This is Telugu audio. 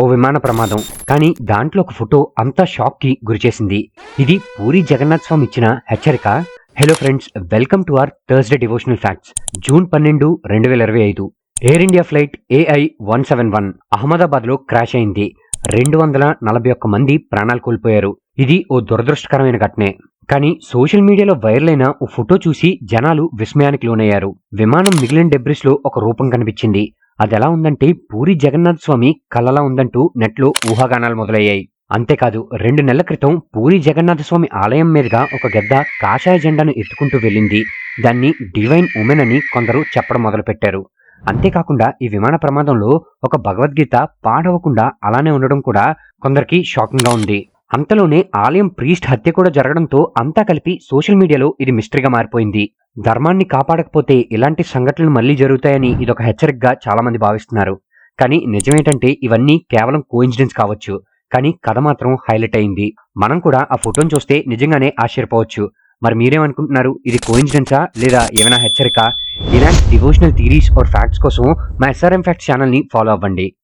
ఓ విమాన ప్రమాదం. కానీ దాంట్లో ఒక ఫోటో అంతా షాక్కి గురిచేసింది ఇది పూరి జగన్నాథ్ స్వామి ఇచ్చిన హెచ్చరిక. Hello friends welcome to our Thursday devotional facts June పన్నెండు రెండు వేల ఇరవై ఐదు. Air India flight AI one seven one అహ్మదాబాద్లో క్రాష్ అయింది. రెండు వందల నలభై ఒక్క మంది ప్రాణాలు కోల్పోయారు. ఇది ఓ దురదృష్టకరమైన ఘటనే. కానీ సోషల్ మీడియాలో వైరల్ అయిన ఓ ఫోటో చూసి జనాలు విస్మయానికి లోనయ్యారు. విమానం మిగిలిన డెబ్రిస్లో ఒక రూపం కనిపించింది. అది ఎలా ఉందంటే పూరి జగన్నాథ్ స్వామి కలలా ఉందంటూ నెట్లో ఊహాగానాలు మొదలయ్యాయి. అంతేకాదు రెండు నెలల క్రితం పూరి జగన్నాథ స్వామి ఆలయం మీదుగా ఒక గద్ద కాషాయ జెండాను ఎత్తుకుంటూ వెళ్ళింది. దాన్ని డివైన్ ఉమెన్ అని కొందరు చెప్పడం మొదలుపెట్టారు. అంతేకాకుండా ఈ విమాన ప్రమాదంలో ఒక భగవద్గీత పాడవకుండా అలానే ఉండడం కూడా కొందరికి షాకింగ్గా ఉంది. అంతలోనే ఆలయం ప్రీస్ట్ హత్య కూడా జరగడంతో అంతా కలిపి సోషల్ మీడియాలో ఇది మిస్టరీగా మారిపోయింది. ధర్మాన్ని కాపాడకపోతే ఇలాంటి సంఘటనలు మళ్ళీ జరుగుతాయని ఇదొక హెచ్చరికగా చాలామంది భావిస్తున్నారు. కానీ నిజమేంటంటే ఇవన్నీ కేవలం కోఇన్సిడెన్స్ కావచ్చు. కానీ కథ మాత్రం హైలైట్ అయింది. మనం కూడా ఆ ఫోటోని చూస్తే నిజంగానే ఆశ్చర్యపోవచ్చు. మరి మీరేమనుకుంటున్నారు? ఇది కోయిన్సిడెన్సా లేదా ఏమైనా హెచ్చరిక? ఇలాంటి డివోషనల్ థీరీస్ ఆర్ ఫ్యాక్ట్స్ కోసం మా ఎస్ఆర్ఎం ఫ్యాక్ట్స్ ఛానల్ని ఫాలో అవ్వండి.